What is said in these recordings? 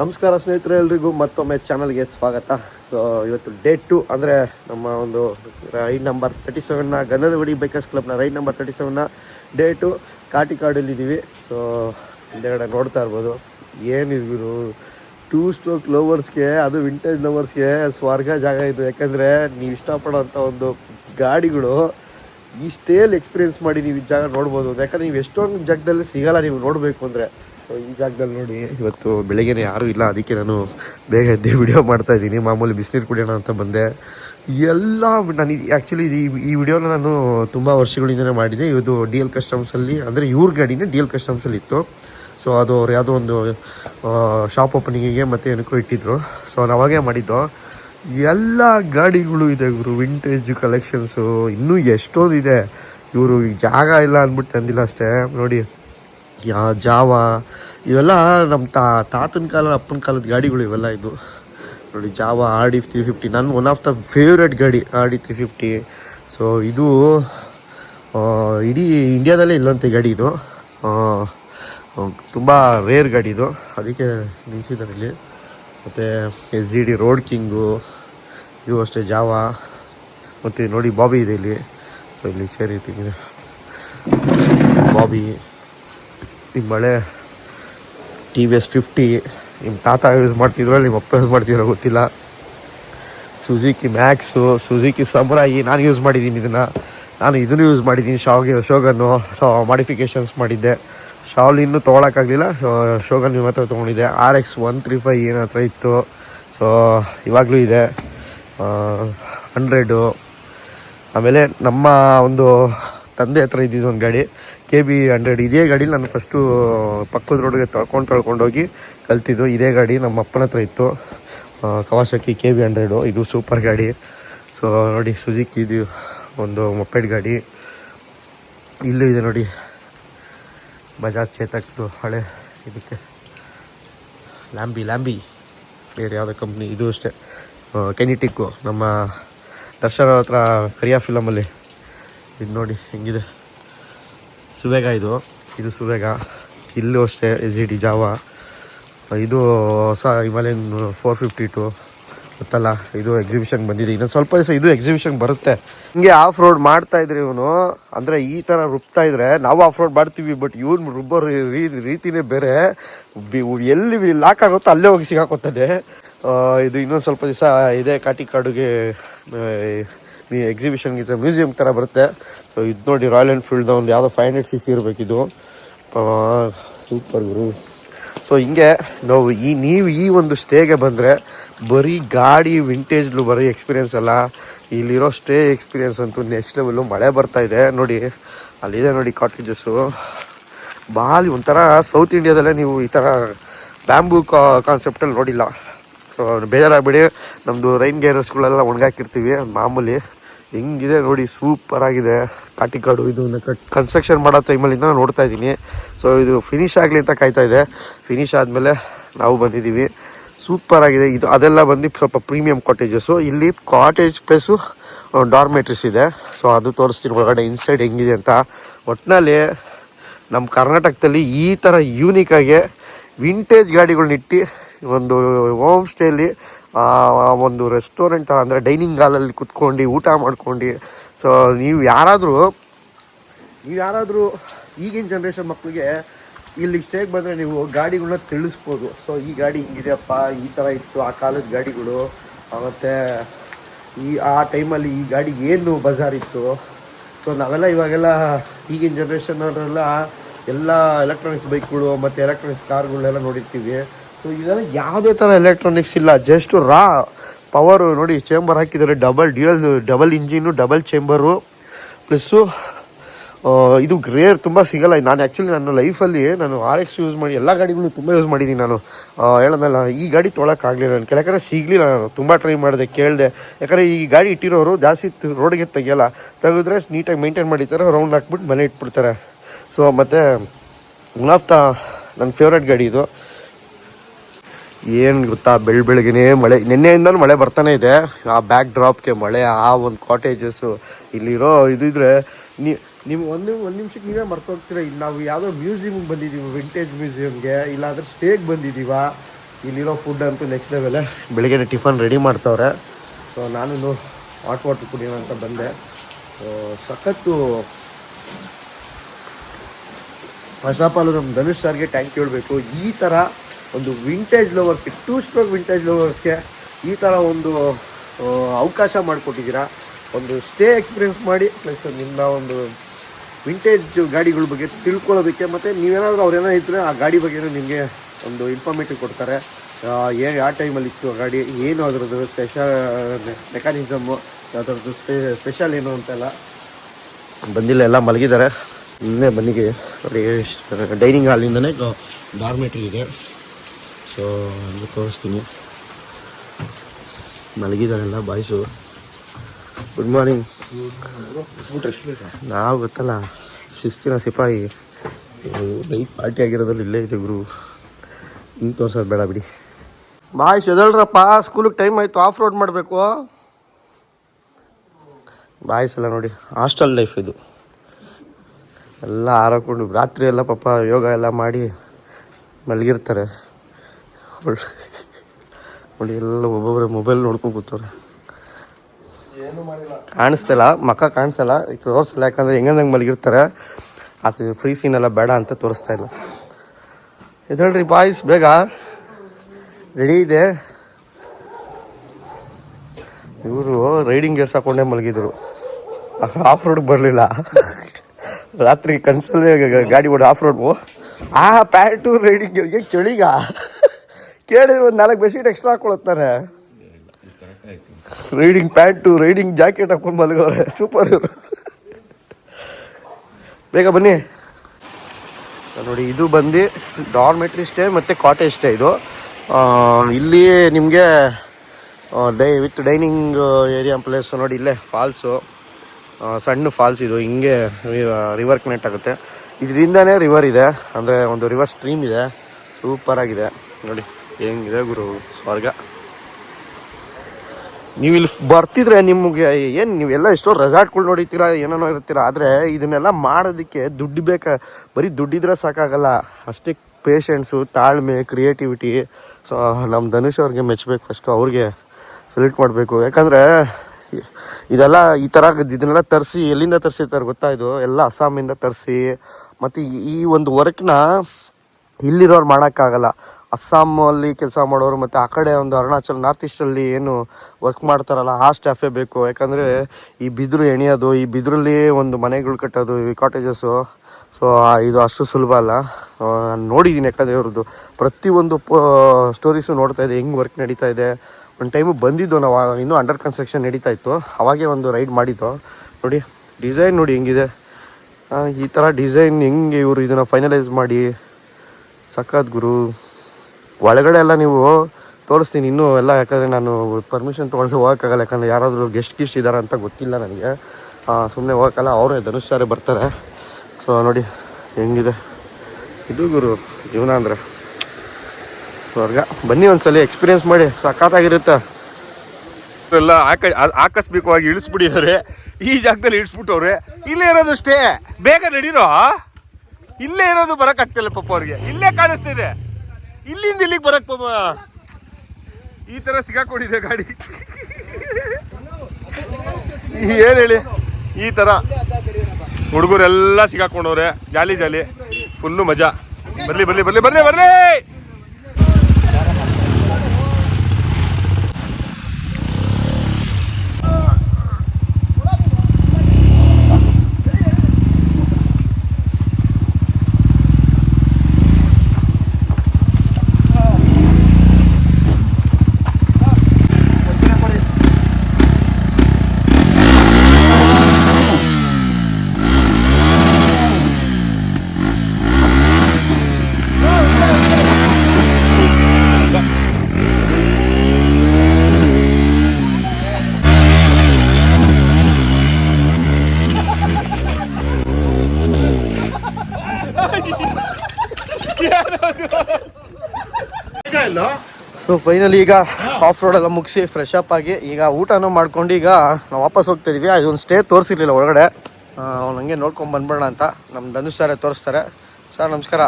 ನಮಸ್ಕಾರ ಸ್ನೇಹಿತರೆ ಎಲ್ರಿಗೂ ಮತ್ತೊಮ್ಮೆ ಚಾನಲ್ಗೆ ಸ್ವಾಗತ. ಸೊ ಇವತ್ತು ಡೇ ಟು ಅಂದರೆ ನಮ್ಮ ಒಂದು ರೈಡ್ ನಂಬರ್ ತರ್ಟಿ ಸೆವೆನ್ನ ಗಂಧದಗುಡಿ ಬೈಕರ್ಸ್ ಕ್ಲಬ್ನ ರೈಡ್ ನಂಬರ್ ತರ್ಟಿ ಸೆವೆನ್ನ ಡೇ ಟು ಕಾಟಿಕಾಡಲ್ಲಿದ್ದೀವಿ ಸೊ ಹಿಂದೆಗಡೆ ನೋಡ್ತಾ ಇರ್ಬೋದು. ಏನಿದ್ರು ಟೂ ಸ್ಟ್ರೋಕ್ ಲವರ್ಸ್ಗೆ ಅದು ವಿಂಟೇಜ್ ಲವರ್ಸ್ಗೆ ಸ್ವರ್ಗ ಜಾಗ ಇದು. ಯಾಕೆಂದರೆ ನೀವು ಇಷ್ಟಪಡೋವಂಥ ಒಂದು ಗಾಡಿಗಳು ಈ ಸ್ಟೇಲ್ ಎಕ್ಸ್ಪೀರಿಯನ್ಸ್ ಮಾಡಿ ನೀವು ಈ ಜಾಗ ನೋಡ್ಬೋದು. ಯಾಕಂದ್ರೆ ನೀವು ಎಷ್ಟೊಂದು ಜಾಗದಲ್ಲಿ ಸಿಗೋಲ್ಲ ನೀವು ನೋಡಬೇಕು ಅಂದರೆ. ಈ ಜಾಗದಲ್ಲಿ ನೋಡಿ, ಇವತ್ತು ಬೆಳಗ್ಗೆನೇ ಯಾರೂ ಇಲ್ಲ. ಅದಕ್ಕೆ ನಾನು ಬೇಗ ಎದ್ದು ವಿಡಿಯೋ ಮಾಡ್ತಾ ಇದ್ದೀನಿ. ಮಾಮೂಲಿ ಬಿಸಿನೀರು ಕುಡಿಯೋಣ ಅಂತ ಬಂದೆ. ಎಲ್ಲ ನಾನು ಇದು ಆ್ಯಕ್ಚುಲಿ ಈ ಈ ವಿಡಿಯೋನ ನಾನು ತುಂಬ ವರ್ಷಗಳಿಂದನೇ ಮಾಡಿದೆ. ಇದು ಡಿ ಎಲ್ ಕಸ್ಟಮ್ಸಲ್ಲಿ ಅಂದರೆ ಇವ್ರ ಗಾಡಿನೇ ಡಿ ಎಲ್ ಕಸ್ಟಮ್ಸಲ್ಲಿ ಇತ್ತು. ಸೊ ಅದು ಅವ್ರು ಯಾವುದೋ ಒಂದು ಶಾಪ್ ಓಪನಿಂಗಿಗೆ ಮತ್ತು ಏನಕ್ಕೂ ಇಟ್ಟಿದ್ರು. ಸೊ ನಾನು ಅವಾಗೇ ಮಾಡಿದ್ದು. ಎಲ್ಲ ಗಾಡಿಗಳು ಇದೆ ಇವರು ವಿಂಟೇಜ್ ಕಲೆಕ್ಷನ್ಸು ಇನ್ನೂ ಎಷ್ಟೊಂದು ಇದೆ ಇವರು ಜಾಗ ಇಲ್ಲ ಅಂದ್ಬಿಟ್ಟು ತಂದಿಲ್ಲ ಅಷ್ಟೇ. ನೋಡಿ. ಯಾ, ಜಾವ, ಇವೆಲ್ಲ ನಮ್ಮ ತಾ, ತಾತನ ಕಾಲ ಅಪ್ಪನ ಕಾಲದ ಗಾಡಿಗಳು ಇವೆಲ್ಲ ಇದು. ನೋಡಿ, Jawa R D three fifty ನನ್ನ ಒನ್ ಆಫ್ ದ ಫೇವ್ರೆಟ್ ಗಾಡಿ, R D three fifty. So ಇದು ಇಡೀ ಇಂಡಿಯಾದಲ್ಲೇ ಇಲ್ಲಂತೆ ಗಾಡಿ ಇದು. ತುಂಬ ರೇರ್ ಗಾಡಿ ಇದು. ಅದಕ್ಕೆ ನಿಲ್ಲಿಸಿದ್ದಾರೆ ಇಲ್ಲಿ. ಮತ್ತು S G D road king ಇದು ಅಷ್ಟೇ ಜಾವ. ಮತ್ತು ನೋಡಿ ಬಾಬಿ ಇದೆ ಇಲ್ಲಿ. ಸೊ ಇಲ್ಲಿ ಸೇರಿರ್ತೀನಿ. ಬಾಬಿ ನಿಮ್ಮ ಮಳೆ ಟಿ ವಿ ಎಸ್ ಫಿಫ್ಟಿ ನಿಮ್ಮ ತಾತ ಯೂಸ್ ಮಾಡ್ತಿದ್ರು ನಿಮ್ಮ ಅಪ್ಪ ಯೂಸ್ ಮಾಡ್ತಿದ್ರೋ ಗೊತ್ತಿಲ್ಲ. ಸುಜುಕಿ ಮ್ಯಾಕ್ಸು ಸುಜುಕಿ ಸಮರಾಯಿ ನಾನು ಯೂಸ್ ಮಾಡಿದ್ದೀನಿ ಇದನ್ನು. ನಾನು ಇದನ್ನು ಯೂಸ್ ಮಾಡಿದ್ದೀನಿ ಶಾವ್ಗೆ ಶೋಗನ್ನು ಸೊ ಮಾಡಿಫಿಕೇಷನ್ಸ್ ಮಾಡಿದ್ದೆ. ಶಾಲ್ ಇನ್ನೂ ತೊಗೊಳಕ್ಕಾಗಲಿಲ್ಲ ಸೊ ಶೋಗನ್ ನಿಮ್ಮ ಹತ್ರ ತೊಗೊಂಡಿದ್ದೆ. R X one three five ಏನು ಹತ್ರ ಇತ್ತು ಸೊ ಇವಾಗಲೂ ಇದೆ. ಹಂಡ್ರೆಡು ಆಮೇಲೆ ನಮ್ಮ ಒಂದು ತಂದೆ ಹತ್ರ ಇದ್ದಿದ್ದು ಒಂದು ಗಾಡಿ. ಕೆ ಬಿ ಹಂಡ್ರೆಡ್ ಇದೇ ಗಾಡಿ ನಾನು ಫಸ್ಟು ಪಕ್ಕದ ರೋಡ್ಗೆ ತಳ್ಕೊಂಡು ತಳ್ಕೊಂಡೋಗಿ ಕಲ್ತಿದ್ದು. ಇದೇ ಗಾಡಿ ನಮ್ಮ ಅಪ್ಪನ ಹತ್ರ ಇತ್ತು. ಕವಾಸಕಿ ಕೆ ಬಿ ಹಂಡ್ರೆಡು ಇದು ಸೂಪರ್ ಗಾಡಿ. ಸೊ ನೋಡಿ ಸುಜುಕಿ ಇದು ಒಂದು ಮೊಪ್ಪೆಡ್ ಗಾಡಿ. ಇಲ್ಲೂ ಇದೆ ನೋಡಿ. ಬಜಾಜ್ ಚೇತಕ್ದು ಹಳೆ ಇದಕ್ಕೆ. ಲ್ಯಾಂಬಿ ಲ್ಯಾಂಬಿ ಬೇರೆ ಯಾವುದೋ ಕಂಪ್ನಿ ಇದು ಅಷ್ಟೇ. ಕೆನಿಟಿಕ್ಕು ನಮ್ಮ ದರ್ಶನ ಹತ್ರ ಕರಿಯಾ ಫಿಲಮಲ್ಲಿ ಇದು ನೋಡಿ, ಹೆಂಗಿದೆ? ಸುವೇಗ ಇದು. ಇದು ಸುವೇಗ. ಇಲ್ಲೂ ಅಷ್ಟೇ ಎಸ್ ಡಿ, ಜಾವ. ಇದು ಹೊಸ ಹಿಮಾಲಯನ್ ಫೋರ್ ಫಿಫ್ಟಿ ಟು ಗೊತ್ತಲ್ಲ? ಇದು ಎಕ್ಸಿಬಿಷನ್ ಬಂದಿದೆ. ಇನ್ನೊಂದು ಸ್ವಲ್ಪ ದಿವಸ ಇದು ಎಕ್ಸಿಬಿಷನ್ ಬರುತ್ತೆ. ಹಿಂಗೆ ಆಫ್ ರೋಡ್ ಮಾಡ್ತಾ ಇದ್ರೆ ಇವನು, ಅಂದರೆ ಈ ಥರ ರುಬ್ತಾ ಇದ್ರೆ, ನಾವು ಆಫ್ ರೋಡ್ ಮಾಡ್ತೀವಿ ಬಟ್ ಇವನು ರುಬ್ಬೋ ರೀತಿನೇ ಬೇರೆ. ಎಲ್ಲಿ ಲಾಕ್ ಆಗುತ್ತೋ ಅಲ್ಲೇ ಹೋಗಿ ಸಿಗಾಕೋತಾನೆ ಇದು ಇನ್ನೊಂದು ಸ್ವಲ್ಪ ದಿವಸ ಇದೆ ಕಾಟಿ ಕಾಡುಗೆ ಎಕ್ಸಿಬಿಷನ್ಗಿಂತ ಮ್ಯೂಸಿಯಂ ಥರ ಬರುತ್ತೆ. ಸೊ ಇದು ನೋಡಿ ರಾಯಲ್ ಎನ್ಫೀಲ್ಡ್ ಒಂದು ಯಾವುದೋ ಫೈವ್ ಹಂಡ್ರೆಡ್ ಸಿ ಸಿ ಇರಬೇಕಿದು ಸೂಪರ್ ಗುರು. ಸೊ ಹಿಂಗೆ ನಾವು ಈ, ನೀವು ಈ ಒಂದು ಸ್ಟೇಗೆ ಬಂದರೆ ಬರೀ ಗಾಡಿ ವಿಂಟೇಜ್ಲು ಬರೀ ಎಕ್ಸ್ಪೀರಿಯನ್ಸ್ ಅಲ್ಲ. ಇಲ್ಲಿರೋ ಸ್ಟೇ ಎಕ್ಸ್ಪೀರಿಯನ್ಸ್ ಅಂತೂ ನೆಕ್ಸ್ಟ್ ಲೆವೆಲ್ಲು ಮಳೆ ಬರ್ತಾ ಇದೆ. ನೋಡಿ, ಅಲ್ಲಿದೆ ನೋಡಿ ಕಾಟೇಜಸ್ಸು ಬಾಲಿ ಒಂಥರ ಸೌತ್ ಇಂಡಿಯಾದಲ್ಲೇ ನೀವು ಈ ಥರ ಬ್ಯಾಂಬೂ ಕಾ ಕಾನ್ಸೆಪ್ಟಲ್ಲಿ ನೋಡಿಲ್ಲ. ಸೊ ಬೇಜಾರಾಗ್ಬಿಡಿ. ನಮ್ಮದು ರೈನ್ ಗೇರಸ್ಗಳೆಲ್ಲ ಒಣಗಾಕಿರ್ತೀವಿ ಮಾಮೂಲಿ. ಹೆಂಗಿದೆ ನೋಡಿ ಸೂಪರ್ ಆಗಿದೆ. ಕಾಟಿಕಾಡು, ಇದು ಕನ್ಸ್ಟ್ರಕ್ಷನ್ ಮಾಡೋ ಟೈಮಲ್ಲಿಂದ ನಾನು ನೋಡ್ತಾ ಇದ್ದೀನಿ. ಸೊ ಇದು ಫಿನಿಶ್ ಆಗಲಿ ಅಂತ ಕಾಯ್ತಾ ಇದೆ. ಫಿನಿಶ್ ಆದಮೇಲೆ ನಾವು ಬಂದಿದ್ದೀವಿ. ಸೂಪರ್ ಆಗಿದೆ. ಇದು ಅದೆಲ್ಲ ಬಂದು ಸ್ವಲ್ಪ ಪ್ರೀಮಿಯಂ ಕಾಟೇಜಸ್ಸು ಇಲ್ಲಿ ಕಾಟೇಜ್ ಪ್ಲೇಸು ಡಾರ್ಮೆಟ್ರಿಸ್ ಇದೆ. ಸೊ ಅದು ತೋರಿಸ್ತೀನಿ ಒಳಗಡೆ ಇನ್ಸೈಡ್ ಹೆಂಗಿದೆ ಅಂತ. ಒಟ್ಟಿನಲ್ಲಿ ನಮ್ಮ ಕರ್ನಾಟಕದಲ್ಲಿ ಈ ಥರ ಯೂನಿಕ್ ಆಗಿ ವಿಂಟೇಜ್ ಗಾಡಿಗಳನ್ನಿಟ್ಟು ಒಂದು ಹೋಮ್ ಸ್ಟೇಲಿ ಒಂದು ರೆಸ್ಟೋರೆಂಟ್ ಥರ ಅಂದರೆ ಡೈನಿಂಗ್ ಹಾಲಲ್ಲಿ ಕುತ್ಕೊಂಡು ಊಟ ಮಾಡ್ಕೊಂಡು ಸೊ ನೀವು ಯಾರಾದರೂ ನೀವು ಯಾರಾದರೂ ಈಗಿನ ಜನ್ರೇಷನ್ ಮಕ್ಕಳಿಗೆ ಇಲ್ಲಿ ಸ್ಟೇಗೆ ಬಂದರೆ ನೀವು ಗಾಡಿಗಳನ್ನ ತಿಳಿಸ್ಬೋದು. ಸೊ ಈ ಗಾಡಿ ಹಿಂಗಿದೆಯಪ್ಪ, ಈ ಥರ ಇತ್ತು, ಆ ಕಾಲದ ಗಾಡಿಗಳು ಮತ್ತು ಈ, ಆ ಟೈಮಲ್ಲಿ ಈ ಗಾಡಿ ಏನು ಬಜಾರ್ ಇತ್ತು. ಸೊ ನಾವೆಲ್ಲ ಇವಾಗೆಲ್ಲ ಈಗಿನ ಜನ್ರೇಷನ್ ಅವರೆಲ್ಲ ಎಲ್ಲ ಎಲೆಕ್ಟ್ರಾನಿಕ್ಸ್ ಬೈಕ್ಗಳು ಮತ್ತು ಎಲೆಕ್ಟ್ರಾನಿಕ್ಸ್ ಕಾರ್ಗಳನ್ನೆಲ್ಲ ನೋಡಿರ್ತೀವಿ. ಸೊ ಇದೆಲ್ಲ ಯಾವುದೇ ಥರ ಎಲೆಕ್ಟ್ರಾನಿಕ್ಸ್ ಇಲ್ಲ. ಜಸ್ಟ್ ರಾ ಪವರು ನೋಡಿ ಚೇಂಬರ್ ಹಾಕಿದ್ದಾರೆ. Double dual double engine double chamber plus ಇದು ಗ್ರೇರ್ ತುಂಬ ಸಿಗಲ್ಲ. ನಾನು ಆ್ಯಕ್ಚುಲಿ ನನ್ನ ಲೈಫಲ್ಲಿ ನಾನು ಆರ್ ಎಕ್ಸ್ ಯೂಸ್ ಮಾಡಿ, ಎಲ್ಲ ಗಾಡಿಗಳು ತುಂಬ ಯೂಸ್ ಮಾಡಿದ್ದೀನಿ ನಾನು. ಹೇಳೋದಲ್ಲ, ಈ ಗಾಡಿ ತೊಗೊಳಕ್ಕಾಗಲಿಲ್ಲ ನಾನು ಯಾಕಂದರೆ ಸಿಗಲಿಲ್ಲ ನಾನು. ತುಂಬ ಟ್ರೈ ಮಾಡಿದೆ, ಕೇಳಿದೆ. ಯಾಕಂದರೆ ಈ ಗಾಡಿ ಇಟ್ಟಿರೋರು ಜಾಸ್ತಿ ರೋಡ್ಗೆ ತೆಗಿಯಲ್ಲ. ತೆಗೆದ್ರೆ ನೀಟಾಗಿ ಮೇಂಟೈನ್ ಮಾಡಿರ್ತಾರೆ ರೌಂಡ್ ಹಾಕ್ಬಿಟ್ಟು ಮನೆ ಇಟ್ಬಿಡ್ತಾರೆ. ಸೊ ಮತ್ತು ಒನ್ ಆಫ್ ದ ನನ್ನ ಫೇವ್ರೆಟ್ ಗಾಡಿ ಇದು. ಏನು ಗೊತ್ತಾ, ಬೆಳ್ ಬೆಳಗ್ಗೆನೇ ಮಳೆ. ನಿನ್ನೆಯಿಂದನೂ ಮಳೆ ಬರ್ತಾನೆ ಇದೆ. ಆ ಬ್ಯಾಕ್ ಡ್ರಾಪ್ಗೆ ಮಳೆ, ಆ ಒಂದು ಕಾಟೇಜಸ್ಸು ಇಲ್ಲಿರೋ ಇದಿದ್ರೆ ನೀ, ನೀವು ಒಂದು ಒಂದು ನಿಮಿಷಕ್ಕೆ ನೀವೇ ಮರ್ತೋಗ್ತೀರ? ಇಲ್ಲಿ ನಾವು ಯಾವುದೋ ಮ್ಯೂಸಿಯಮ್ಗೆ ಬಂದಿದ್ದೀವಿ ವಿಂಟೇಜ್ ಮ್ಯೂಸಿಯಮ್ಗೆ ಇಲ್ಲಾಂದ್ರೆ ಸ್ಟೇಗೆ ಬಂದಿದ್ದೀವ ಇಲ್ಲಿರೋ ಫುಡ್ ಅಂತೂ ನೆಕ್ಸ್ಟ್ ಲೆವೆಲ್ ಬೆಳಿಗ್ಗೆ ಟಿಫನ್ ರೆಡಿ ಮಾಡ್ತಾವ್ರೆ. ಸೊ ನಾನು ಹಾಟ್ ವಾಟರ್ ಕುಡಿಯೋಣ ಅಂತ ಬಂದೆ. ಸೊ ಸಖತ್ತು ಫಸ್ಟ್ ಆಫ್ ಆಲ್ ನಮ್ಮ ಧನುಷ್ ಸರ್ಗೆ ಟ್ಯಾಂಕ್ ಹೇಳ್ಬೇಕು. ಈ ಥರ ಒಂದು ವಿಂಟೇಜ್ ಲವರ್ಸ್ಗೆ ಟೂ ಸ್ಟ್ರೋಕ್ ವಿಂಟೇಜ್ ಲೋವರ್ಸ್ಗೆ ಈ ಥರ ಒಂದು ಅವಕಾಶ ಮಾಡಿಕೊಟ್ಟಿದ್ದೀರಾ? ಒಂದು ಸ್ಟೇ ಎಕ್ಸ್ಪೀರಿಯನ್ಸ್ ಮಾಡಿ ಪ್ಲಸ್ ನಿಮ್ಮ ಒಂದು ವಿಂಟೇಜ್ ಗಾಡಿಗಳ ಬಗ್ಗೆ ತಿಳ್ಕೊಳ್ಳೋದಕ್ಕೆ ಮತ್ತು ನೀವೇನಾದರೂ ಅವ್ರೇನೋ ಇದ್ದರೆ ಆ ಗಾಡಿ ಬಗ್ಗೆನೂ ನಿಮಗೆ ಒಂದು ಇನ್ಫಾರ್ಮೇಟಿವ್ ಕೊಡ್ತಾರೆ. ಏನು ಯಾವ ಟೈಮಲ್ಲಿ ಇತ್ತು ಆ ಗಾಡಿ? ಏನು ಅದರದ್ದು ಸ್ಪೆಷಲ್ ಮೆಕ್ಯಾನಿಸಮ್ಮು ಅದರದ್ದು ಸ್ಪೇ ಸ್ಪೆಷಲ್ ಏನು ಅಂತೆಲ್ಲ? ಬಂದಿಲ್ಲ, ಎಲ್ಲ ಮಲಗಿದ್ದಾರೆ. ಇನ್ನೇ ಬನ್ನಿಗೆ ಡೈನಿಂಗ್ ಹಾಲಿಂದನೇ ಡಾರ್ಮೆಟ್ರಿ ಇದೆ. ಸೊ ಅಲ್ಲಿ ತೋರಿಸ್ತೀನಿ. ಮಲಗಿದಾರೆಲ್ಲ ಬಾಯ್ಸು ಗುಡ್ ಮಾರ್ನಿಂಗ್ ನಾವು ಗೊತ್ತಲ್ಲ, ಶಿಸ್ತಿನ ಸಿಪಾಯಿ. ನೈಟ್ ಪಾರ್ಟಿ ಆಗಿರೋದ್ರಲ್ಲಿ ಇಲ್ಲೇ ಇದೆ ಗುರು. ಹಿಂಗೆ ತೋರ್ಸೋದು ಬೇಡ ಬಿಡಿ. ಬಾಯ್ಸ್ ಎದಳ್ರಪ್ಪ ಸ್ಕೂಲಿಗೆ ಟೈಮ್ ಆಯಿತು ಆಫ್ ರೋಡ್ ಮಾಡಬೇಕು. ಬಾಯ್ಸ್ ಎಲ್ಲ ನೋಡಿ ಹಾಸ್ಟೆಲ್ ಲೈಫ್ ಇದು. ಎಲ್ಲ ಹಾರಾಕೊಂಡು ರಾತ್ರಿ ಎಲ್ಲ ಪಾಪ ಯೋಗ ಎಲ್ಲ ಮಾಡಿ ಮಲಗಿರ್ತಾರೆ. ನೋಡಿ, ಎಲ್ಲ ಒಬ್ಬೊಬ್ಬರೇ ಮೊಬೈಲ್ ನೋಡ್ಕೊಂಡು ಕೂತವ್ರೆ. ಕಾಣಿಸ್ತಿಲ್ಲ, ಮಕ್ಕ ಕಾಣಿಸಲ್ಲ ತೋರಿಸಲ್ಲ ಯಾಕಂದ್ರೆ ಹೆಂಗಂದಂಗೆ ಮಲಗಿರ್ತಾರೆ. ಆ ಫ್ರೀ ಸೀನ್ ಎಲ್ಲ ಬೇಡ ಅಂತ ತೋರಿಸ್ತಾ ಇಲ್ಲ. ಎದ್ದೇಳ್ರಿ ಬಾಯ್ಸ್ ಬೇಗ. ರೆಡಿ ಇದೆ. ಇವರು ರೈಡಿಂಗ್ ಗೇರ್ಸ್ ಹಾಕೊಂಡೇ ಮಲಗಿದ್ರು. ಆಫ್ ರೋಡ್ ಬರಲಿಲ್ಲ. ರಾತ್ರಿ ಕನ್ಸಲ್ಲೇ ಗಾಡಿ ಓಡಿ ಆಫ್ ರೋಡ್ ಆ ಪ್ಯಾಂಟು ರೈಡಿಂಗ್ ಗೇರ್ಗೆ ಚಳಿಗ? ಕೇಳಿದ್ರೆ ಒಂದು ನಾಲ್ಕು ಬೆಡ್ಶೀಟ್ ಎಕ್ಸ್ಟ್ರಾ ಹಾಕೊಳ್ತಾರೆ ರೈಡಿಂಗ್ ಪ್ಯಾಂಟು ರೈಡಿಂಗ್ ಜಾಕೆಟ್ ಹಾಕೊಂಡು ಮಲಗವ್ರೆ ಸೂಪರ್ ಇವರು ಬೇಗ ಬನ್ನಿ. ನೋಡಿ ಇದು ಬಂದು ಡಾರ್ಮೆಟ್ರಿ ಸ್ಟೇ ಮತ್ತು ಕಾಟೇಜ್ ಸ್ಟೇ ಇದು. ಇಲ್ಲಿ ನಿಮಗೆ ಡೈ ವಿತ್ ಡೈನಿಂಗ್ ಏರಿಯಾ ಪ್ಲೇಸ್ ನೋಡಿ ಇಲ್ಲೇ ಫಾಲ್ಸು ಸಣ್ಣ ಫಾಲ್ಸ್ ಇದು. ಹಿಂಗೆ ರಿವರ್ ಕನೆಕ್ಟ್ ಆಗುತ್ತೆ. ಇದರಿಂದನೇ ರಿವರ್ ಇದೆ. ಅಂದರೆ ಒಂದು ರಿವರ್ ಸ್ಟ್ರೀಮ್ ಇದೆ. ಸೂಪರಾಗಿದೆ ನೋಡಿ. ಹೆಂಗಿದೆ ಗುರು? ಸ್ವರ್ಗ. ನೀವು ಇಲ್ಲಿ ಬರ್ತಿದ್ರೆ ನಿಮಗೆ ಏನು ನೀವೆಲ್ಲ ಎಷ್ಟೋ ರೆಸಾರ್ಟ್ಗಳು ನೋಡಿರ್ತೀರ, ಏನೇನೋ ಇರ್ತೀರ, ಆದರೆ ಇದನ್ನೆಲ್ಲ ಮಾಡೋದಕ್ಕೆ ದುಡ್ಡು ಬೇಕಾ, ಬರೀ ದುಡ್ಡಿದ್ರೆ ಸಾಕಾಗಲ್ಲ. ಅಷ್ಟೇ ಪೇಷನ್ಸು ತಾಳ್ಮೆ ಕ್ರಿಯೇಟಿವಿಟಿ ಸೊ ನಮ್ಮ ಧನುಷ್ ಅವ್ರಿಗೆ ಮೆಚ್ಚಬೇಕು ಫಸ್ಟು ಅವ್ರಿಗೆ ಸೆಲೆಕ್ಟ್ ಮಾಡಬೇಕು. ಯಾಕಂದರೆ ಇದೆಲ್ಲ ಈ ಥರ ಇದನ್ನೆಲ್ಲ ತರಿಸಿ, ಎಲ್ಲಿಂದ ತರಿಸಿರ್ತಾರೆ ಗೊತ್ತಾ ಇದು? ಎಲ್ಲ ಅಸ್ಸಾಮಿಂದ ತರಿಸಿ, ಮತ್ತು ಈ ಒಂದು ವರ್ಕ್ನ ಇಲ್ಲಿರೋರು ಮಾಡೋಕ್ಕಾಗಲ್ಲ. ಅಸ್ಸಾಮಲ್ಲಿ ಕೆಲಸ ಮಾಡೋರು ಮತ್ತು ಆ ಕಡೆ ಒಂದು ಅರುಣಾಚಲ್ ನಾರ್ತ್ ಈಸ್ಟಲ್ಲಿ ಏನು ವರ್ಕ್ ಮಾಡ್ತಾರಲ್ಲ, ಆ ಸ್ಟಾಫೇ ಬೇಕು. ಯಾಕಂದರೆ ಈ ಬಿದಿರು ಎಣಿಯೋದು, ಈ ಬಿದಿರಲ್ಲಿ ಒಂದು ಮನೆಗಳು ಕಟ್ಟೋದು, ಈ ಕಾಟೇಜಸ್ಸು ಸೊ ಇದು ಅಷ್ಟು ಸುಲಭ ಅಲ್ಲ. ನಾನು ನೋಡಿದ್ದೀನಿ ಯಾಕಂದರೆ ಇವ್ರದ್ದು. ಪ್ರತಿಯೊಂದು ಸ್ಟೋರೀಸು ನೋಡ್ತಾ ಇದೆ, ಹೆಂಗೆ ವರ್ಕ್ ನಡೀತಾ ಇದೆ. ಒಂದು ಟೈಮು ಬಂದಿದ್ದು ನಾವು ಇನ್ನೂ ಅಂಡರ್ ಕನ್ಸ್ಟ್ರಕ್ಷನ್ ನಡೀತಾ ಇತ್ತು. ಅವಾಗೇ ಒಂದು ರೈಡ್ ಮಾಡಿದ್ದು. ನೋಡಿ ಡಿಸೈನ್ ನೋಡಿ ಹೆಂಗಿದೆ. ಈ ಥರ ಡಿಸೈನ್ ಹೆಂಗೆ ಇವರು ಇದನ್ನು ಫೈನಲೈಸ್ ಮಾಡಿ. ಸಖತ್ ಗುರು. ಒಳಗಡೆ ಎಲ್ಲ ನೀವು ತೋರಿಸ್ತೀನಿ ಇನ್ನೂ ಎಲ್ಲ, ಯಾಕಂದರೆ ನಾನು ಪರ್ಮಿಷನ್ ತೊಗೊಂಡು ಹೋಗೋಕ್ಕಾಗಲ್ಲ, ಯಾಕಂದರೆ ಯಾರಾದರೂ ಗೆಸ್ಟ್ ಗಿಸ್ಟ್ ಇದ್ದಾರೆ ಅಂತ ಗೊತ್ತಿಲ್ಲ ನನಗೆ. ಸುಮ್ಮನೆ ಹೋಗೋಕ್ಕಲ್ಲ, ಅವರೇ ಧನುಷ್ ಸಾರೇ ಬರ್ತಾರೆ. ಸೊ ನೋಡಿ, ಹೆಂಗಿದೆ? ಇದು ಗುರು ಜೀವನ ಅಂದರೆ ಸ್ವರ್ಗ. ಬನ್ನಿ ಒಂದ್ಸಲಿ ಎಕ್ಸ್ಪೀರಿಯನ್ಸ್ ಮಾಡಿ, ಸಖತ್ತಾಗಿರುತ್ತೆ. ಎಲ್ಲ ಆಕ- ಆಕಸ್ಮಿಕವಾಗಿ ಇಳಿಸ್ಬಿಟ್ಟಿದ್ದಾರೆ. ಈ ಜಾಗದಲ್ಲಿ ಇಳಿಸ್ಬಿಟ್ಟವ್ರೆ, ಇಲ್ಲೇ ಇರೋದು ಅಷ್ಟೇ ಬೇಗ ನಡೀರೋ? ಇಲ್ಲೇ ಇರೋದು ಬರೋಕ್ಕಾಗ್ತಿಲ್ಲ ಪಾಪ ಅವ್ರಿಗೆ. ಇಲ್ಲೇ ಕಾಣಿಸ್ತಿದೆ. ಇಲ್ಲಿಂದ ಇಲ್ಲಿಗೆ ಬರಕ್ ಪಾಪ ಈ ತರ ಸಿಗಾಕೊಂಡಿದೆ ಗಾಡಿ. ಏನ್ ಹೇಳಿ? ಈ ತರ. ಹುಡುಗರೆಲ್ಲ ಸಿಗಾಕೊಂಡವ್ರೆ. ಜಾಲಿ ಜಾಲಿ. ಫುಲ್ಲು ಮಜಾ. ಬರ್ಲಿ ಬರ್ಲಿ ಬರ್ಲಿ ಬರ್ಲಿ ಬರ್ಲಿ! ಸೊ ಫೈನಲಿ ಈಗ ಆಫ್ ರೋಡ್ ಎಲ್ಲ ಮುಗಿಸಿ ಫ್ರೆಶ್ ಅಪ್ ಆಗಿ ಈಗ ಊಟನೂ ಮಾಡ್ಕೊಂಡು ಈಗ ನಾವು ವಾಪಸ್ ಹೋಗ್ತಾ ಇದೀವಿ. ಅದೊಂದು ಸ್ಟೇ ತೋರಿಸಿರ್ಲಿಲ್ಲ ಒಳಗಡೆ. ಅವ್ನು ಹಂಗೆ ನೋಡ್ಕೊಂಡು ಬಂದ್ಬಿಡೋಣ ಅಂತ. ನಮ್ಮ ಧನುಷ್ ಸರ್ ತೋರಿಸ್ತಾರೆ. ಸರ್ ನಮಸ್ಕಾರ.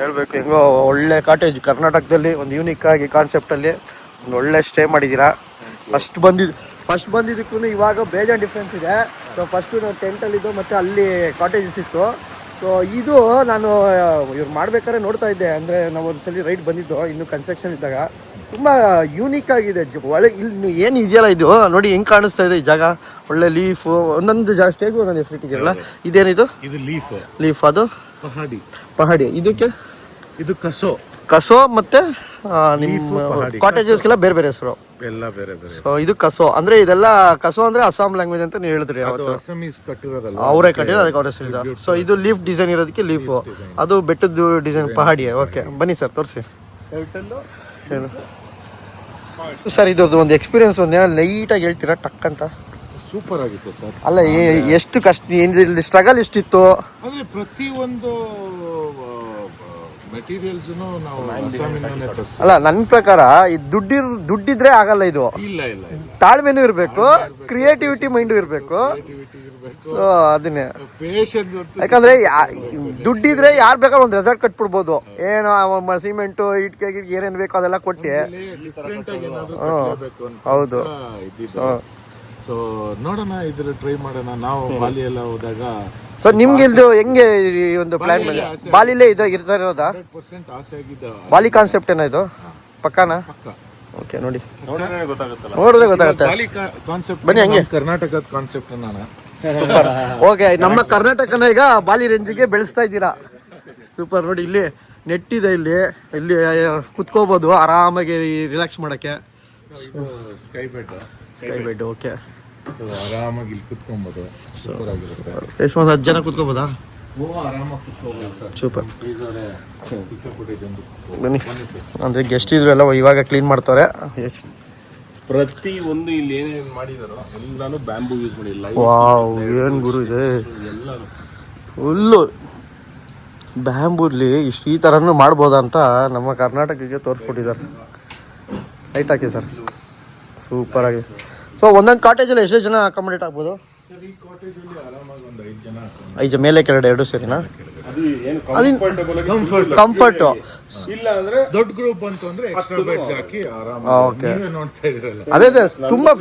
ಹೇಳ್ಬೇಕು. ಹೆಂಗೋ ಒಳ್ಳೆ ಕಾಟೇಜ್ ಕರ್ನಾಟಕದಲ್ಲಿ ಒಂದು ಯೂನಿಕ್ ಆಗಿ ಕಾನ್ಸೆಪ್ಟಲ್ಲಿ ಒಂದು ಒಳ್ಳೆ ಸ್ಟೇ ಮಾಡಿದ್ದೀರಾ ಫಸ್ಟ್ ಬಂದಿದ್ದು ಫಸ್ಟ್ ಬಂದಿದ್ದಕ್ಕೂ ಇವಾಗ ಬೇಜಾನ್ ಡಿಫ್ರೆನ್ಸ್ ಇದೆ. ಸೊ ಫಸ್ಟು ನಾವು ಟೆಂಟಲ್ಲಿದ್ದು ಮತ್ತು ಅಲ್ಲಿ ಕಾಟೇಜಸ್ ಇತ್ತು. ಸೊ ಇದು ನಾನು ಇವ್ರು ಮಾಡ್ಬೇಕಾದ್ರೆ ನೋಡ್ತಾ ಇದ್ದೆ. ಅಂದರೆ ನಾವು ಒಂದ್ಸಲಿ ರೈಡ್ ಬಂದಿದ್ದು ಇನ್ನು ಕನ್ಸ್ಟ್ರಕ್ಷನ್ ಇದ್ದಾಗ. ತುಂಬ ಯೂನಿಕ್ ಆಗಿದೆ. ಒಳ್ಳೆ ಒಳಗೆ ಇಲ್ಲಿ ಏನು ಇದೆಯಲ್ಲ ಇದು? ನೋಡಿ ಹೆಂಗೆ ಕಾಣಿಸ್ತಾ ಇದೆ ಈ ಜಾಗ. ಒಳ್ಳೆ ಲೀಫು ಒಂದೊಂದು ಜಾಗ ಸ್ಟೇಗೂ ಒಂದೊಂದು ಹೆಸರು ಇಟ್ಟಿದ್ದೀರಲ್ಲ. ಇದೇನಿದು? ಇದು ಲೀಫ್ ಲೀಫ್ ಅದು? ಪಹಾಡಿ. ಪಹಾಡಿ. ಇದಕ್ಕೆ? ಇದು ಕಸೋ. ಕಸೋ ಮತ್ತೆ ನಿಮ್ಮ. ಕಾಟೇಜಸ್ಗೆಲ್ಲ ಬೇರೆ ಬೇರೆ ಹೆಸರು. ಎಲ್ಲ ಬೇರೆ ಬೇರೆ. ಸೊ ಇದು ಕಸೋ. ಅಂದ್ರೆ ಇದೆಲ್ಲ ಕಸೋ ಅಂದ್ರೆ ಅಸ್ಸಾಂ ಲ್ಯಾಂಗ್ವೇಜ್ ಅಂತ ನೀವು ಹೇಳಿದ್ರಿ ಅಸ್ಸಾಮೀಸ್ ಕಟ್ಟಿರೋದಲ್ಲ ಅವರೇ ಕಟ್ಟಿರೋ ಅದಕ್ಕೆ ಅವ್ರ ಹೆಸರು ಸೊ ಇದು ಲೀಫ್ ಡಿಸೈನ್ ಇರೋದಕ್ಕೆ ಲೀಫ್ ಅದು ಬೆಟ್ಟದ್ದು ಡಿಸೈನ್ ಪಹಾಡಿ ಓಕೆ ಬನ್ನಿ ಸರ್ ತೋರಿಸಿ. ಸರ್ ಇದ್ರದ್ದು ಒಂದು ಎಕ್ಸ್ಪೀರಿಯನ್ಸ್ ಒಂದು ಏನೋ ಲೈಟಾಗಿ ಹೇಳ್ತೀರಾ? ಟಕ್ ಅಂತ. ಸೂಪರ್ ಆಗಿತ್ತು ಸರ್. ಅಲ್ಲ ಏ- ಎಷ್ಟು ಕಷ್ಟ ಸ್ಟ್ರಗಲ್ ಎಷ್ಟಿತ್ತು? ಅಂದ್ರೆ ಪ್ರತಿ ಒಂದು ಮೆಟೀರಿಯಲ್ಸ್ ನಾವು ಅಸ್ಸಾಮಿಂದಾನೆ ತರಿಸಿ ಅಲ್ಲ ನನ್ನ ಪ್ರಕಾರ ಈ ದುಡ್ಡಿರ್ ದುಡ್ಡಿದ್ರೆ ಆಗಲ್ಲ ಇದು. ಇಲ್ಲ ಇಲ್ಲ ಇಲ್ಲ. ತಾಳ್ಮೆನೂ ಇರಬೇಕು ಕ್ರಿಯೇಟಿವಿಟಿ ಮೈಂಡು ಇರಬೇಕು. ಸೊ ಅದನ್ನೇ ಪೇಷನ್ಸ್ ಯಾಕಂದ್ರೆ ಯಾ- ದುಡ್ಡಿದ್ರೆ ಯಾರು ಬೇಕಾದ್ರೆ ಒಂದು ರೆಸಾರ್ಟ್ ಕಟ್ಬಿಡ್ಬೋದು. ಏನೋ ಸಿಮೆಂಟು ಇಟ್ಕೆ ಗಿಟ್ಕೆ ಏನೇನು ಬೇಕೋ ಅದೆಲ್ಲ ಕೊಟ್ಟು. ಡಿಫ್ರೆಂಟ್ ಆಗಿ ಏನಾದ್ರು ಕಟ್ಲೇಬೇಕು ಅಂತ ಹೌದು. ಇದ್ದಿದ್ದು ಸೊ ನೋಡೋಣ ಇದ್ರ ಟ್ರೈ ಮಾಡೋಣ. ನಾವು ಬಾಲಿ ಎಲ್ಲ ಹೋದಾಗ ಸೊ ನಿಮ್ಗೆ ಇಲ್ದು ಹೆಂಗೆ ಈ ಒಂದು ಪ್ಲಾನ್ ಮೇಲೆ? ಬಾಲಿಲೇ ಇದು ಇರ್ತಾ ಇರೋದಾ? ಹಂಡ್ರೆಡ್ ಪರ್ಸೆಂಟ್ ಆಸೆ ಆಗಿದ್ದ ಬಾಲಿ ಕಾನ್ಸೆಪ್ಟ್ ಏನೋ ಇದು? ಪಕ್ಕಾನ? ಪಕ್ಕ. ಓಕೆ ನೋಡಿ. ನೋಡಿದ್ರೆ ಗೊತ್ತಾಗುತ್ತೆ. ಬಾಲಿ ಕಾನ್ಸೆಪ್ಟ್ ಬನ್ನಿ ಹಂಗೆ. ಕರ್ನಾಟಕದ ಕಾನ್ಸೆಪ್ಟ್ ನಾನು. ಓಕೆ ನಮ್ಮ ಕರ್ನಾಟಕನ ಈಗ ಬಾಲಿ ರೇಂಜಿಗೆ ಬೆಳೆಸ್ತಾ ಇದ್ದೀರಾ? ಸೂಪರ್ ನೋಡಿ ಇಲ್ಲಿ ನೆಟ್ ಇದೆ ಇಲ್ಲಿ ಇಲ್ಲಿ ಕುತ್ಕೋಬಹುದು ಆರಾಮಾಗಿ ರಿಲ್ಯಾಕ್ಸ್ ಮಾಡಕ್ಕೆ. ಇದು sky bed sky bed okay so ಆರಾಮಾಗಿ ಇಲ್ಲಿ ಕುತ್ಕೊಬೋದು. ಸೂಪರ್ ಆಗಿರುತ್ತೆ ಎಷ್ಟು ಒಂದು ಹತ್ತು ಜನ ಕುತ್ಕೋಬೋದಾ? ಸೂಪರ್ ಬನ್ನಿ. ಅಂದ್ರೆ ಗೆಸ್ಟ್ ಇದ್ರು ಎಲ್ಲ ಇವಾಗ ಕ್ಲೀನ್ ಮಾಡ್ತಾರೆ ಎಷ್ಟು ಪ್ರತಿ ಒಂದು ಇಲ್ಲಿ ಏನೇನು ಮಾಡಿದಾರೋ ಎಲ್ಲಾನು ಬ್ಯಾಂಬೂ ಯೂಸ್ ಮಾಡಿಲ್ಲ ವಾವ್ ಏನು ಗುರು ಇದೆ. ಫುಲ್ಲು ಬ್ಯಾಂಬೂಲಿ ಇಷ್ಟು ಈ ಥರನೂ ಮಾಡ್ಬೋದಾ ಅಂತ ನಮ್ಮ ಕರ್ನಾಟಕಕ್ಕೆ ತೋರಿಸ್ಕೊಟ್ಟಿದ್ದಾರೆ. ಲೈಟ್ ಹಾಕಿ ಸರ್. ಸೂಪರ್ ಆಗಿ. ಸೊ ಒಂದೊಂದು ಕಾಟೇಜಲ್ಲಿ ಎಷ್ಟು ಜನ ಅಕಾಮಡೇಟ್ ಆಗ್ಬೋದು? ಸರ್ ಈ ಕಾಟೇಜಲ್ಲಿ ಆರಾಮಾಗಿ ಒಂದು ಐದು ಮೇಲೆ ಕೆಳಗಡೆ ಎರಡು ಸೇರಿನಾ? ಅದು ಏನು ಕಂಫರ್ಟಬಲ್ ಆಗಿ ಕಂಫರ್ಟು ಇಲ್ಲ. ಅಂದ್ರೆ ದೊಡ್ಡ ಗ್ರೂಪ್ ಬಂತು ಅಂದ್ರೆ ಎಕ್ಸ್ಟ್ರಾ ಬೆಡ್ಸ್ ಹಾಕಿ ಆರಾಮಾಗಿ. ಓಕೆ ನೋಡ್ತಾ ಇದ್ರಲ್ಲ ಅದೇ ಅದೇ ತುಂಬಾ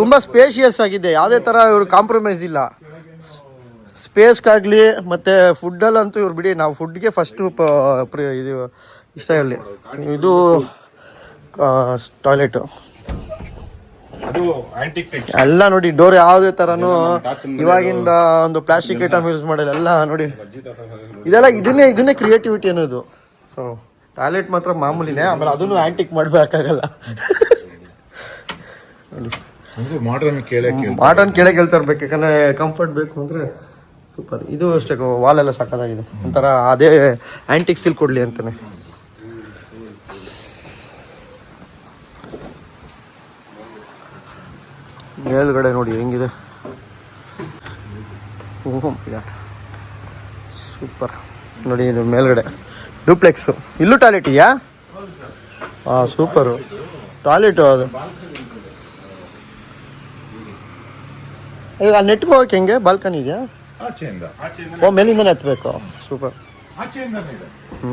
ತುಂಬಾ ಸ್ಪೇಷಿಯಸ್ ಆಗಿದೆ. ಯಾವುದೇ ತರ ಇವ್ರು ಕಾಂಪ್ರಮೈಸ್ ಇಲ್ಲ. ಸ್ಪೇಸ್ಗಾಗಲಿ ಮತ್ತೆ ಫುಡ್ಡಲ್ಲಂತೂ ಇವ್ರು ಬಿಡಿ ನಾವು ಫುಡ್ಗೆ ಫಸ್ಟು ಇದು ಇಷ್ಟ ಇರಲಿ. ಇದು ಟಾಯ್ಲೆಟು ಎಲ್ಲ ನೋಡಿ ಡೋರ್ ಯಾವುದೇ ತರನು ಇವಾಗಿಂದ ಒಂದು ಪ್ಲಾಸ್ಟಿಕ್ ಐಟಮ್ ಯೂಸ್ ಮಾಡಿಲ್ಲ ಎಲ್ಲ ನೋಡಿ. ಇದೆಲ್ಲ ಇದನ್ನೇ ಇದನ್ನೇ ಕ್ರಿಯೇಟಿವಿಟಿ ಅನ್ನೋದು ಸೊ ಟಾಯ್ಲೆಟ್ ಮಾತ್ರ ಮಾಮೂಲಿನೇ ಆಮೇಲೆ ಅದನ್ನು ಆಂಟಿಕ್ ಮಾಡಬೇಕಾಗಲ್ಲ. ಮಾಡ್ರನ್ ಕೇಳೇ ಕೇಳಿ ಮಾಡರ್ನ್ ಇರ್ಬೇಕು ಯಾಕಂದ್ರೆ ಕಂಫರ್ಟ್ ಬೇಕು ಅಂದ್ರೆ ಸೂಪರ್ ಇದು ಅಷ್ಟೇ ವಾಲ್ ಎಲ್ಲ ಸಕ್ಕತ್ತಾಗಿದೆ ಒಂಥರ ಅದೇ ಆಂಟಿಕ್ ಫೀಲ್ ಕೊಡ್ಲಿ ಅಂತಾನೆ. ಮೇಲ್ಗಡೆ ನೋಡಿ ಹೆಂಗಿದೆ. ಸೂಪರ್ ನೋಡಿ ಇದು ಮೇಲ್ಗಡೆ. ಡೂಪ್ಲೆಕ್ಸು ಇಲ್ಲೂ ಟಾಯ್ಲೆಟ್ ಇದೆಯಾ? ಹಾಂ ಸೂಪರು ಟಾಯ್ಲೆಟು ಅದು. ಈಗ ಅಲ್ಲಿ ನೆಟ್ಗೆ ಹೋಗಕ್ಕೆ ಹೆಂಗೆ? ಬಾಲ್ಕನಿ ಇದೆಯಾ? ಓ ಮೇಲಿಂದನೇ ಹತ್ಬೇಕು ಸೂಪರ್ ಹ್ಞೂ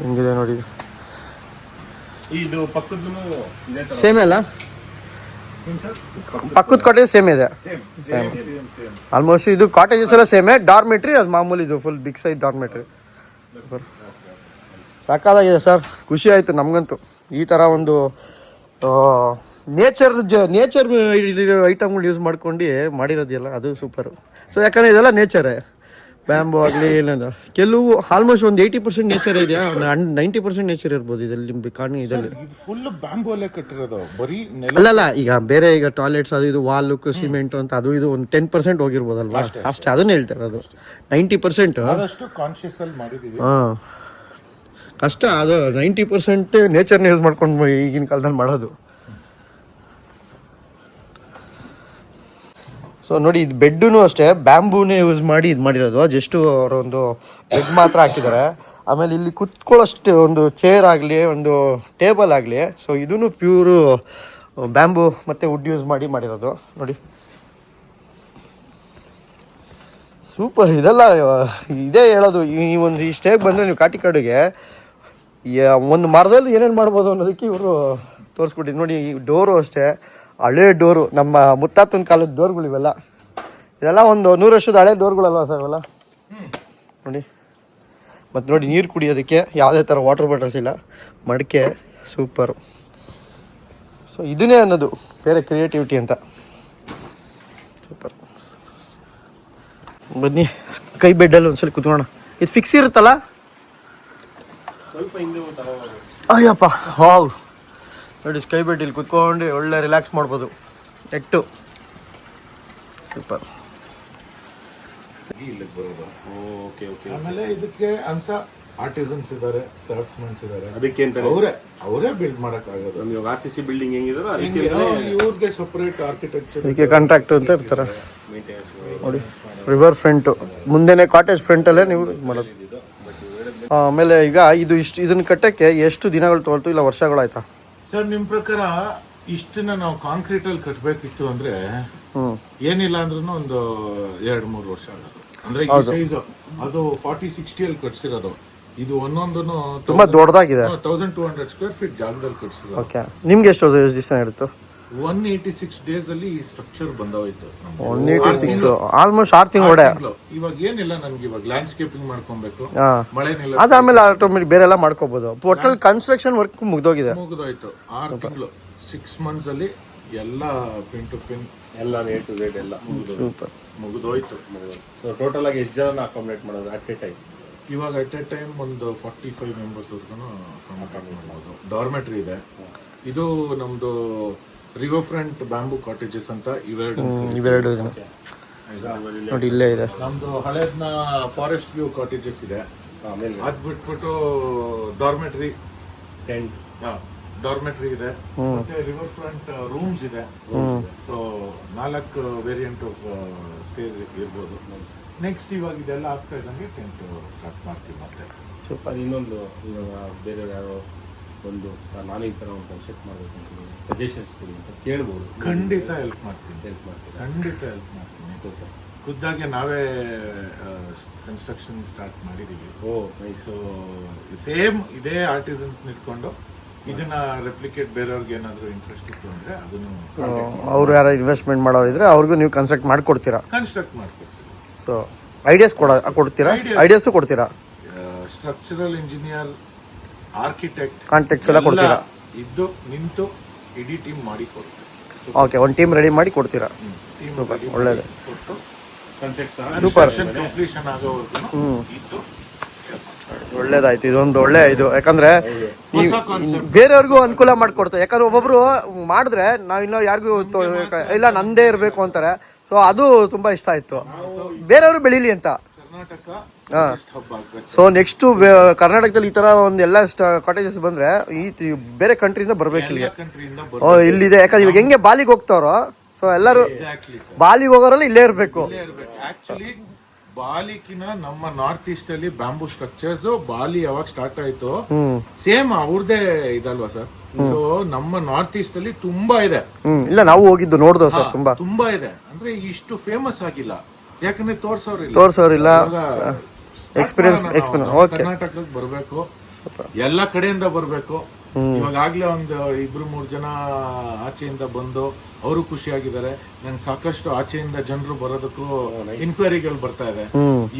ಹೆಂಗಿದೆ ನೋಡಿ. ಇದು ಪಕ್ಕದನು ಇದೇ ತರ. ಸೇಮ್ ಅಲ್ಲ? ಪಕ್ಕದ ಕಾಟೇಜ್ ಸೇಮ್ ಇದೆ. Same same same same almost ಇದು ಕಾಟೇಜಸ್ ಎಲ್ಲ ಸೇಮೇ ಡಾರ್ಮೆಟ್ರಿ ಅದು ಮಾಮೂಲಿ ಇದು ಫುಲ್ ಬಿಗ್ ಸೈಜ್ ಡಾರ್ಮೆಟ್ರಿ ಸಾಕಾಗಿದೆ ಸರ್ ಖುಷಿ ಆಯಿತು ನಮಗಂತೂ. ಈ ಥರ ಒಂದು ನೇಚರ್ ಜ ನೇಚರ್ ಐಟಮ್ಗಳು ಯೂಸ್ ಮಾಡ್ಕೊಂಡು ಮಾಡಿರೋದಿಲ್ಲ. ಅದು ಸೂಪರು ಸೊ ಯಾಕಂದರೆ ಇದೆಲ್ಲ ನೇಚರೇ ಬ್ಯಾಂಬು ಆಗಲಿ ಏನಿಲ್ಲ ಕೆಲವು ಆಲ್ಮೋಸ್ಟ್ ಒಂದು ಏಯ್ಟಿ ಪರ್ಸೆಂಟ್ ನೇಚರ್ ಇದೆಯಾ? ನೈಂಟಿ ಪರ್ಸೆಂಟ್ ನೇಚರ್ ಇರ್ಬೋದು ಇದರಲ್ಲಿ ಕಾಣಿ ಇದರಲ್ಲಿ. ಇದು ಫುಲ್ ಬ್ಯಾಂಬು ಅಲ್ಲೇ ಕಟ್ಟಿರೋದು. ಬರೀ ಅಲ್ಲಲ್ಲ ಈಗ ಬೇರೆ ಈಗ ಟಾಯ್ಲೆಟ್ಸ್ ಅದು ಇದು ವಾಲುಕ್ ಸಿಮೆಂಟ್ ಅಂತ ಅದು ಇದು ಒಂದು ಟೆನ್ ಪರ್ಸೆಂಟ್ ಹೋಗಿರ್ಬೋದಲ್ವಾ? ಅಷ್ಟೇ ಅದನ್ನ ಹೇಳ್ತಾರೆ ಅದು. ನೈಂಟಿ ಪರ್ಸೆಂಟ್ ಕಾನ್ಶಿಯಸ್ ಅಲ್ಲಿ ಮಾಡಿದೀವಿ. ಹಾಂ. ಕಷ್ಟ ಅದು ನೈಂಟಿ ಪರ್ಸೆಂಟ್ ನೇಚರ್ನ ಯೂಸ್ ಮಾಡ್ಕೊಂಡು ಈಗಿನ ಕಾಲದಲ್ಲಿ ಮಾಡೋದು. ಸೊ ನೋಡಿ, ಇದು ಬೆಡ್ಡೂ ಅಷ್ಟೇ, ಬ್ಯಾಂಬೂನೇ ಯೂಸ್ ಮಾಡಿ ಇದು ಮಾಡಿರೋದು. ಜಸ್ಟು ಅವರೊಂದು ಬೆಡ್ ಮಾತ್ರ ಹಾಕಿದ್ದಾರೆ. ಆಮೇಲೆ ಇಲ್ಲಿ ಕುತ್ಕೊಳ್ಳೋಷ್ಟು ಒಂದು ಚೇರ್ ಆಗಲಿ, ಒಂದು ಟೇಬಲ್ ಆಗಲಿ ಸೊ ಇದೂ ಪ್ಯೂರು ಬ್ಯಾಂಬೂ ಮತ್ತು ವುಡ್ ಯೂಸ್ ಮಾಡಿ ಮಾಡಿರೋದು. ನೋಡಿ. ಸೂಪರ್ ಇದೆಲ್ಲ ಇದೇ ಹೇಳೋದು. ಈ ಒಂದು, ಈ ಸ್ಟೇಗ್ ಬಂದರೆ ನೀವು ಕಾಟಿಕಾಡಿಗೆ ಒಂದು ಮರದಲ್ಲಿ ಏನೇನು ಮಾಡ್ಬೋದು ಅನ್ನೋದಕ್ಕೆ ಇವರು ತೋರಿಸ್ಬಿಟ್ಟಿದ್ದು ನೋಡಿ, ಈ ಡೋರು ಅಷ್ಟೇ. ಹಳೆ ಡೋರು, ನಮ್ಮ ಮುತ್ತಾತನ ಕಾಲದ ಡೋರ್ಗಳು ಇವೆಲ್ಲ ಇದೆಲ್ಲ ಒಂದು ನೂರು ವರ್ಷದ ಹಳೆ ಡೋರ್ಗಳಲ್ವ ಸರ್ ಇವೆಲ್ಲ? ನೋಡಿ. ಮತ್ತು ನೋಡಿ ನೀರು ಕುಡಿಯೋದಕ್ಕೆ ಯಾವುದೇ ಥರ ವಾಟರ್ ಬಾಟಲ್ಸ್ ಇಲ್ಲ. ಮಡಿಕೆ ಸೂಪರು ಸೊ ಇದನ್ನೇ ಅನ್ನೋದು. ಬೇರೆ ಕ್ರಿಯೇಟಿವಿಟಿ ಅಂತ. ಸೂಪರ್ ಬನ್ನಿ, ಕೈ ಬೆಡ್ಡಲ್ಲಿ ಒಂದ್ಸಲ ಕುತ್ಕೋಣ ಇದು ಫಿಕ್ಸ್ ಇರುತ್ತಲ್ಲ? ಸ್ವಲ್ಪ ಒಂದು. ಅಯ್ಯಪ್ಪ, ವಾವ್. ನೋಡಿ ಸ್ಕೈ ಬೆಡ್ ಇಲ್ಲಿ ಕುತ್ಕೊಂಡು ಒಳ್ಳೆ ರಿಲ್ಯಾಕ್ಸ್ ಮಾಡ್ಬೋದು. ನೆಟ್ಟು. ಸೂಪರ್ ಓಕೆ ಓಕೆ ಆಮೇಲೆ ಇದಕ್ಕೆ ಅಂತ ಆರ್ಟಿಸನ್ಸ್ ಇದ್ದಾರೆ ಕ್ರಾಫ್ಟ್ಸ್ಮನ್ಸ್ ಇದ್ದಾರೆ ಅದಕ್ಕೆ ಅಂತ ಅವರೇ ಅವರೇ ಬಿಲ್ಡ್ ಮಾಡಕ್ ಆಗೋದು. ನಮ್ಗೆ ಆರ್ ಸಿ ಸಿ ಬಿಲ್ಡಿಂಗ್ ಹೆಂಗಿದಾರೋ ಅದಕ್ಕೆ ಇವ್ರಿಗೆ ಸಪ್ರೇಟ್ ಆರ್ಕಿಟೆಕ್ಚರ್ ಅದಕ್ಕೆ ಕಾಂಟ್ರಾಕ್ಟ್ ಅಂತ ಇರ್ತಾರೆ. ನೋಡಿ ರಿವರ್ ಫ್ರಂಟು ಮುಂದೆನೆ ಕಾಟೇಜ್ ಫ್ರಂಟಲ್ಲೇ ನೀವು ಇದು ಮಾಡೋದು. ಆಮೇಲೆ ಈಗ ಇದು ಇಷ್ಟು ಇದನ್ನ ಕಟ್ಟಕ್ಕೆ ಎಷ್ಟು ದಿನಗಳು ತೊಗೊಳ್ತು ಇಲ್ಲ ವರ್ಷಗಳಾಯ್ತಾ? ಸರ್ ನಿಮ್ ಪ್ರಕಾರ ಇಷ್ಟನ್ನ ನಾವು ಕಾಂಕ್ರೀಟ್ ಅಲ್ಲಿ ಕಟ್ಟಬೇಕಿತ್ತು ಅಂದ್ರೆ ಏನಿಲ್ಲ ಅಂದ್ರೂ ಒಂದು ಎರಡ್ ಮೂರು ವರ್ಷ ಆಗೋದು. ಅಂದ್ರೆ ಈ ಸೈಜ್ ಅದು ಫಾರ್ಟಿ ಸಿಕ್ಸ್ಟಿ ಅಲ್ಲಿ ಕಟ್ಸಿರೋದು. ಇದು ಒಂದೊಂದು ತುಂಬಾ ದೊಡ್ಡದಾಗಿದೆ. Thousand two hundred square feet ಜಾಗದಲ್ಲಿ ಕಟ್ಸಿರೋದು. ನಿಮ್ಗೆ ಎಷ್ಟು ದಿವಸ ಇರುತ್ತು? ಒನ್ ಏಯ್ಟಿ ಸಿಕ್ಸ್ ಡೇಸ್ ಅಲ್ಲಿ ಈ ಸ್ಟ್ರಕ್ಚರ್ ಬಂದೋಯ್ತು. ಒನ್ ಏಯ್ಟಿ ಸಿಕ್ಸ್ ಆಲ್ಮೋಸ್ಟ್ ಆರು ತಿಂಗಳು. ಇವಾಗ ಏನಿಲ್ಲ ನಮ್ಗೆ ಇವಾಗ ಲ್ಯಾಂಡ್ಸ್ಕೇಪಿಂಗ್ ಮಾಡ್ಕೊಬೇಕು. ಮಳೆನಿಲ್ಲ ಅದಾದ್ಮೇಲೆ ಆಟೋಮೆಟಿಕ್ ಬೇರೆ ಎಲ್ಲ ಮಾಡ್ಕೋಬಹುದು ಒಟ್ಟಲ್ಲಿ ಕನ್ಸ್ಟ್ರಕ್ಷನ್ ವರ್ಕ್ ಮುಗ್ದೋಗಿದೆ. ಮುಗಿದೋಯ್ತು. ಆರು ತಿಂಗಳು. ಸಿಕ್ಸ್ ಮಂತ್ಸ್ ಅಲ್ಲಿ ಎಲ್ಲ ಪಿನ್ ಟು ಪಿನ್ ಎಲ್ಲ ಎ ಟು ಝೆಡ್ ಎಲ್ಲ ಸೂಪರ್ ಮುಗಿದೋಯ್ತು. ಸೊ ಟೋಟಲ್ ಆಗಿ ಎಷ್ಟು ಜನ ಅಕಾಮಿಡೇಟ್ ಮಾಡೋದು ಅಟ್ ಎ ಟೈಮ್ ಇವಾಗ ಅಟ್ ಎ ಟೈಮ್ ಒಂದು ಫಾರ್ಟಿ ಫೈವ್ ಮೆಂಬರ್ಸ್ ವರ್ಗು ಮಾಡ್ಬೋದು. ಡಾರ್ಮೆಟ್ರಿ ಇದೆ. ಇದು ನಮ್ದು ರಿವರ್ ಫ್ರಂಟ್ ಬ್ಯಾಂಬು ಕಾಟೇಜಸ್ ಅಂತ ಇವೆರಡು ಇವೆರಡು ನೋಡಿ ಇಲ್ಲೇ ಇದೆ. ನಮ್ದು ಹಳೇದ್ನ ಫಾರೆಸ್ಟ್ ವ್ಯೂ ಕಾಟೇಜಸ್ ಇದೆ. ಆಮೇಲೆ ಅದ್ ಬಿಟ್ಬಿಟ್ಟು ಡಾರ್ಮೆಟ್ರಿ ಟೆಂಟ್ ಡಾರ್ಮೆಟ್ರಿ ಇದೆ. ಮತ್ತೆ ರಿವರ್ ಫ್ರಂಟ್ ರೂಮ್ಸ್ ಇದೆ. ಸೊ ನಾಲ್ಕು ವೇರಿಯಂಟ್ ಆಫ್ ಸ್ಟೇಜ್ ಇರ್ಬೋದು. ನೆಕ್ಸ್ಟ್ ಇವಾಗ ಇದೆಲ್ಲ ಆಗ್ತಾ ಇದ್ದಂಗೆ ಟೆಂಟ್ ಸ್ಟಾರ್ಟ್ ಮಾಡ್ತೀವಿ ಮತ್ತೆ. ಸ್ವಲ್ಪ ಇನ್ನೊಂದು ಇವಾಗ ಬೇರೆ ಯಾರೋ ಒಂದು ಸರ್ ನಾನು ಈ ಥರ ಒಂದು ಕನ್ಸೆಪ್ಟ್ ಮಾಡಬೇಕು ಅಂತ ಸಜೆಷನ್ಸ್ ಕೊಡಿ ಅಂತ ಕೇಳ್ಬೋದು. ಖಂಡಿತ ಹೆಲ್ಪ್ ಮಾಡ್ತೀನಿ. ಹೆಲ್ಪ್ ಮಾಡ್ತೀನಿ ಖಂಡಿತ ಹೆಲ್ಪ್ ಮಾಡ್ತೀನಿ. ಸೂಪರ್. ಖುದ್ದಾಗೆ ನಾವೇ ಕನ್ಸ್ಟ್ರಕ್ಷನ್ ಸ್ಟಾರ್ಟ್ ಮಾಡಿದೀವಿ. ಓ ಸೊ ಸೇಮ್ ಇದೇ ಆರ್ಟಿಸನ್ಸ್ ಇಟ್ಕೊಂಡು ಇದನ್ನ ರೆಪ್ಲಿಕೇಟ್ ಬೇರೆಯವ್ರಿಗೆ ಏನಾದರೂ ಇಂಟ್ರೆಸ್ಟ್ ಇತ್ತು ಅಂದ್ರೆ ಅದನ್ನು ಅವ್ರು ಯಾರು ಇನ್ವೆಸ್ಟ್ಮೆಂಟ್ ಮಾಡೋರಿದ್ರೆ ಅವ್ರಿಗೂ ನೀವು ಕನ್ಸ್ಟ್ರಕ್ಟ್ ಮಾಡ್ಕೊಡ್ತೀರಾ? ಕನ್ಸ್ಟ್ರಕ್ಟ್ ಮಾಡ್ಕೊಡ್ತೀವಿ. ಸೊ ಐಡಿಯಾಸ್ ಕೊಡ ಕೊಡ್ತೀರಾ? ಐಡಿಯಾಸು ಕೊಡ್ತೀರಾ? ಸ್ಟ್ರಕ್ಚರಲ್ ಇಂಜಿನಿಯರ್ ಆರ್ಕಿಟೆಕ್ಟ್ ಕಾಂಟ್ಯಾಕ್ಟ್ಸ್ ಎಲ್ಲ ಕೊಡ್ತೀರಾ? ಇದ್ದು ನಿಂತು ಇಡೀ ಟೀಮ್ ಮಾಡಿ ಕೊಡ್ತೀರಾ ಓಕೆ ಒಂದು ಟೀಮ್ ರೆಡಿ ಮಾಡಿ ಕೊಡ್ತೀರಾ? ಸೂಪರ್ ಒಳ್ಳೇದು. ಸೂಪರ್ ಕಂಪ್ಲೀಷನ್ ಆಗೋವರೆಗೂ ಇದ್ದು ಒಳ್ಳೇದಾಯ್ತು ಇದೊಂದು ಒಳ್ಳೆ ಇದು. ಯಾಕಂದ್ರೆ ನೀವು ಬೇರೆಯವ್ರಿಗೂ ಅನುಕೂಲ ಮಾಡ್ಕೊಡ್ತಾರೆ. ಯಾಕಂದ್ರೆ ಒಬ್ಬೊಬ್ರು ಮಾಡಿದ್ರೆ ನಾವಿನ್ನೂ ಯಾರಿಗೂ ಇಲ್ಲ ನಂದೇ ಇರಬೇಕು ಅಂತಾರೆ. ಸೊ ಅದು ತುಂಬಾ ಇಷ್ಟ ಆಯ್ತು. ಬೇರೆಯವರು ಬೆಳೀಲಿ ಅಂತ. ಕರ್ನಾಟಕ ಹಾ. ಸೊ ನೆಕ್ಸ್ಟ್ ಕರ್ನಾಟಕದಲ್ಲಿ ಈ ತರ ಒಂದು ಎಲ್ಲ ಕಾಟೇಜಸ್ ಬಂದ್ರೆ ಈ ಬೇರೆ ಕಂಟ್ರಿಯಿಂದ ಬರ್ಬೇಕು ಇಲ್ಲಿಗೆ. ಓ ಇಲ್ಲಿದೆ. ಯಾಕಂದ್ರೆ ಇವಾಗ ಹೆಂಗೆ ಬಾಲಿಗೆ ಹೋಗ್ತಾರೋ ಸೊ ಎಲ್ಲರೂ ಬಾಲಿಗೆ ಹೋಗೋರಲ್ಲಿ ಇಲ್ಲೇ ಇರಬೇಕು. ಬಾಲಿಕಿನ ನಮ್ಮ ನಾರ್ತ್ ಈಸ್ಟ್ ಅಲ್ಲಿ ಬ್ಯಾಂಬೂ ಸ್ಟ್ರಕ್ಚರ್ಸ್ ಬಾಲಿ ಯಾವಾಗ ಸ್ಟಾರ್ಟ್ ಆಯ್ತು ಸೇಮ್ ಅವ್ರದೇ ಇದಲ್ವಾ ಸರ್ ಸೊ ನಮ್ಮ ನಾರ್ತ್ ಈಸ್ಟ್ ಅಲ್ಲಿ ತುಂಬಾ ಇದೆ. ಇಲ್ಲ ನಾವು ಹೋಗಿದ್ದು ನೋಡ್ದೋ ಸರ್ ತುಂಬಾ. ತುಂಬಾ ಇದೆ. ಅಂದ್ರೆ ಇಷ್ಟು ಫೇಮಸ್ ಆಗಿಲ್ಲ. ಯಾಕಂದ್ರೆ ತೋರ್ಸೋರಿಲ್ಲ. ತೋರ್ಸೋರಿಲ್ಲ. ಎಕ್ಸ್ಪೀರಿಯನ್ಸ್ ಎಕ್ಸ್ಪೀರಿಯನ್ಸ್ ಓಕೆ ಕರ್ನಾಟಕಕ್ಕೆ ಬರ್ಬೇಕು. ಎಲ್ಲ ಕಡೆಯಿಂದ ಬರಬೇಕು. ಇವಾಗ ಆಗ್ಲೇ ಒಂದು ಇಬ್ರು ಮೂರ್ ಜನ ಆಚೆಯಿಂದ ಬಂದು ಅವರು ಖುಷಿಯಾಗಿದ್ದಾರೆ. ನಂಗೆ ಸಾಕಷ್ಟು ಆಚೆಯಿಂದ ಜನರು ಬರೋದಕ್ಕೂ ಇನ್ಕ್ವೈರಿಗಳು ಬರ್ತಾ ಇದೆ.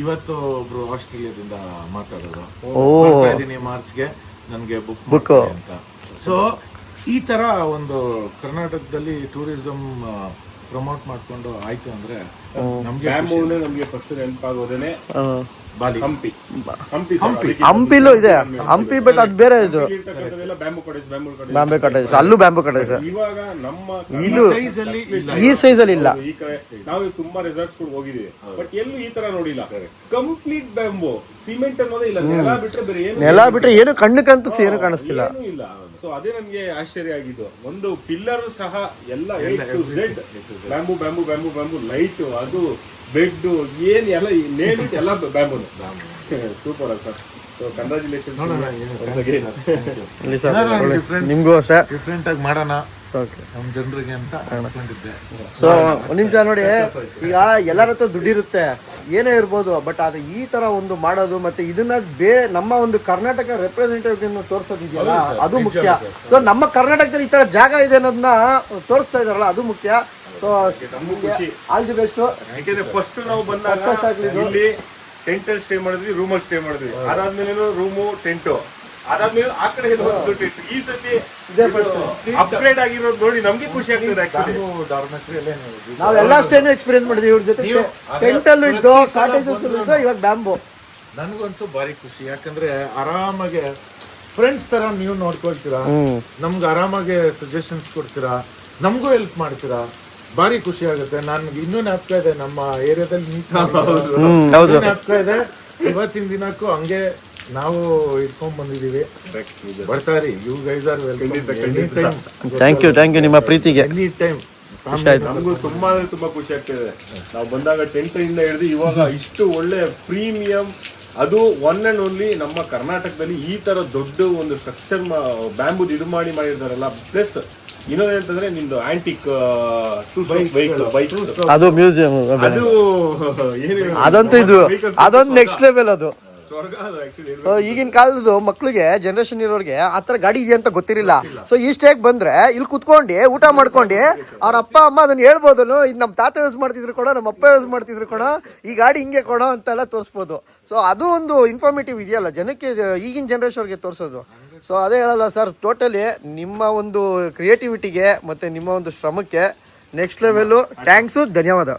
ಇವತ್ತು ಒಬ್ರು ಆಸ್ಟ್ರೇಲಿಯಾದಿಂದ ಮಾತಾಡೋದು. ಮಾರ್ಚ್ಗೆ. ನನ್ಗೆ ಬುಕ್ ಬುಕ್ ಅಂತ. ಸೊ ಈ ತರ ಒಂದು ಕರ್ನಾಟಕದಲ್ಲಿ ಟೂರಿಸಂ ಪ್ರಮೋಟ್ ಮಾಡ್ಕೊಂಡು ಆಯ್ತು ಅಂದ್ರೆ ನಮ್ಗೆ ಬ್ಯಾಂಬೂನೇ ನಮಗೆ ಫಸ್ಟ್ ನೆನಪಾಗೋದೇನೆ ಆ, ಬಾಲಿ. ಹಂಪಿ. ಹಂಪಿ ಅದಕ್ಕೆ ಹಂಪಿಲೂ ಇದೆ. ಹಂಪಿ ಬಟ್ ಅದು ಬೇರೆ ಇದು. Bamboo bamboo bamboo bamboo cottage ಅಲ್ಲೂ ಬ್ಯಾಂಬು ಕಾಟೇಜ್ ಇವಾಗ ನಮ್ಮ ಇದು ಇಲ್ಲ. ಈ ಸೈಜ್ ಅಲ್ಲಿ ಇಲ್ಲ. ಈ ಕಡೆ ನಾವು ತುಂಬಾ ರೆಸಾರ್ಟ್ಸ್ ಕೂಡ ಹೋಗಿದೀವಿ ಬಟ್ ಎಲ್ಲೂ ಈ ತರ ನೋಡಿಲ್ಲ. ಕಂಪ್ಲೀಟ್ ಬ್ಯಾಂಬು ಸಿಮೆಂಟ್ ಅನ್ನೋದೇ ಇಲ್ಲ. ನೆಲ ಬಿಟ್ರೆ ಬೇರೆ ಏನು ನೆಲ ಬಿಟ್ರೆ ಏನು ಕಣ್ಣಕ್ಕಂತೂ ಏನು ಕಾಣಿಸ್ತಿಲ್ಲ. ಇಲ್ಲ. ಸೊ ಅದೇ ನಮ್ಗೆ ಆಶ್ಚರ್ಯ ಆಗಿದ್ದು. ಒಂದು ಪಿಲ್ಲರ್ ಸಹ ಎಲ್ಲ bamboo bamboo bamboo bamboo bamboo light ಅದು ಬೆಡ್ ಏನು ಎಲ್ಲ ನೇಮ್ ಇಟ್ ಎಲ್ಲ ಬ್ಯಾಂಬೂನು ಸೂಪರ್ ಸರ್ ಸೊ. ನಿಮ್ಗೂ ಅಷ್ಟೇ? ಡಿಫ್ರೆಂಟ್ ಆಗಿ ಮಾಡೋಣ. ಓಕೆ ನಮ್ ಜನರಿಗೆ ಅಂತ ಅನ್ಕೊಂಡಿದ್ದೆ. ಸೊ ಒಂದು ನಿಮಿಷ ನೋಡಿ ಈಗ ಎಲ್ಲರ ಹತ್ರ ದುಡ್ಡಿರುತ್ತೆ ಏನೇ ಇರ್ಬೋದು ಬಟ್ ಅದು ಈ ತರ ಒಂದು ಮಾಡೋದು ಮತ್ತೆ ಇದನ್ನ ಬೇ ನಮ್ಮ ಒಂದು ಕರ್ನಾಟಕ ರೆಪ್ರೆಸೆಂಟೇಟಿವ್ ತೋರಿಸೋದಿದೆಯಲ್ಲ ಅದು ಮುಖ್ಯ. ಸೊ ನಮ್ಮ ಕರ್ನಾಟಕದಲ್ಲಿ ಈ ತರ ಜಾಗ ಇದೆ ಅನ್ನೋದನ್ನ ತೋರಿಸ್ತಾ ಇದಾರಲ್ಲ ಅದು ಮುಖ್ಯ. ಸೊ ಆಲ್ ದಿ ಬೆಸ್ಟ್ ಯಾಕೆಂದ್ರೆ ಫಸ್ಟ್ ನಾವು ಬಂದಾಗ ಇಲ್ಲಿ ಟೆಂಟ್ ಅಲ್ಲಿ ಸ್ಟೇ ಮಾಡಿದ್ವಿ ರೂಮ್ ಅಲ್ಲಿ ಸ್ಟೇ ಮಾಡಿದ್ವಿ. ಅದಾದ್ಮೇಲೆ ರೂಮು ಟೆಂಟ್ ಅದಾದ್ಮೇಲೆ ಆ ಕಡೆ ಟೆಂಟ್ ಈ ಸತಿ. ಅಪ್ಗ್ರೇಡ್ ಆಗಿರೋದು ನೋಡಿ ನಮ್ಗೆ ಖುಷಿ ಆಗ್ತದೆ ನಾವು ಎಲ್ಲಾ ಸ್ಟೇನು ಎಕ್ಸ್ಪೀರಿಯನ್ಸ್ ಮಾಡಿದ್ವಿ ಇವ್ರ ಜೊತೆ ಟೆಂಟ್ ಅಲ್ಲೂ ಇದ್ದು ಕಾಟೇಜಸ್ ಇದ್ದು ಇವಾಗ ಬ್ಯಾಂಬು. ನನಗಂತೂ ಭಾರಿ ಖುಷಿ. ಯಾಕಂದ್ರೆ ಆರಾಮಾಗೆ ಫ್ರೆಂಡ್ಸ್ ತರ ನೀವು ನೋಡ್ಕೊಳ್ತೀರಾ? ನಮ್ಗೆ ಆರಾಮಾಗೆ ಸಜೆಷನ್ಸ್ ಕೊಡ್ತೀರಾ? ನಮಗೂ ಹೆಲ್ಪ್ ಮಾಡ್ತೀರಾ? ಭಾರಿ ಖುಷಿ ಆಗುತ್ತೆ. ನನ್ಗೆ ಇನ್ನೂ ಜ್ಞಾಪಕ ಇದೆ ನಮ್ಮ ಏರಿಯಾದಲ್ಲಿ ಜ್ಞಾಪಕ ಇದೆ. ಇವತ್ತಿನ ದಿನಕ್ಕೂ ಹಂಗೆ ನಾವು ಇಟ್ಕೊಂಡ್ ಬಂದಿದೀವಿ ಬರ್ತಾ ಇರಿ. You guys are welcome time thank you thank you ನಿಮ್ಮ ಪ್ರೀತಿಗೆ. ಎನಿ ಟೈಮ್ ನಮಗೂ ತುಂಬಾ ತುಂಬಾ ಖುಷಿ ಆಗ್ತಿದೆ ನಾವು ಬಂದಾಗ ಟೆಂಟ್ ಇಂದ ಹಿಡಿದು ಇವಾಗ ಇಷ್ಟು ಒಳ್ಳೆ ಪ್ರೀಮಿಯಂ ಅದು ಒನ್ ಅಂಡ್ ಓನ್ಲಿ ನಮ್ಮ ಕರ್ನಾಟಕದಲ್ಲಿ ಈ ತರ ದೊಡ್ಡ ಒಂದು ಸ್ಟ್ರಕ್ಚರ್ ಬ್ಯಾಂಬುದ್ ಇದು ಮಾಡಿ ಮಾಡಿದಾರಲ್ಲ. ಪ್ಲಸ್ ಇನ್ನೊಂದು ಅಂತಂದ್ರೆ ನಿಮ್ದು ಆಂಟಿಕ್ ಬೈಕ್ ಬೈಕ್ ಅದು ಮ್ಯೂಸಿಯಂ ಅದು. ಏನು ಅದಂತೂ ಇದು. ಅದೊಂದು ನೆಕ್ಸ್ಟ್ ಲೆವೆಲ್ ಅದು. ಸೊ ಈಗಿನ ಕಾಲದ ಮಕ್ಳಿಗೆ ಜನರೇಷನ್ ಇರೋರಿಗೆ ಆ ಥರ ಗಾಡಿ ಇದೆ ಅಂತ ಗೊತ್ತಿರಲಿಲ್ಲ. ಸೊ ಈ ಸ್ಟೇಕ್ ಬಂದ್ರೆ ಇಲ್ಲಿ ಕುತ್ಕೊಂಡು ಊಟ ಮಾಡ್ಕೊಂಡು ಅವ್ರ ಅಪ್ಪ ಅಮ್ಮ ಅದನ್ನ ಹೇಳ್ಬೋದು ಇದು ನಮ್ಮ ತಾತ ಯೂಸ್ ಮಾಡ್ತಿದ್ರು ಕೊಡೋ ನಮ್ಮ ಅಪ್ಪ ಯೂಸ್ ಮಾಡ್ತಿದ್ರು ಕೊಡೋ ಈ ಗಾಡಿ ಹಿಂಗೆ ಕೊಡೋ ಅಂತೆಲ್ಲ ತೋರಿಸ್ಬೋದು. ಸೊ ಅದು ಒಂದು ಇನ್ಫಾರ್ಮೇಟಿವ್ ಇದೆಯಲ್ಲ ಜನಕ್ಕೆ ಈಗಿನ ಜನರೇಷನ್ಗೆ ತೋರಿಸೋದು. ಸೊ ಅದೇ ಹೇಳಲ್ಲ ಸರ್ ಟೋಟಲಿ ನಿಮ್ಮ ಒಂದು ಕ್ರಿಯೇಟಿವಿಟಿಗೆ ಮತ್ತೆ ನಿಮ್ಮ ಒಂದು ಶ್ರಮಕ್ಕೆ ನೆಕ್ಸ್ಟ್ ಲೆವೆಲ್ಲು ಥ್ಯಾಂಕ್ಸು ಧನ್ಯವಾದ.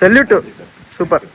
Salute super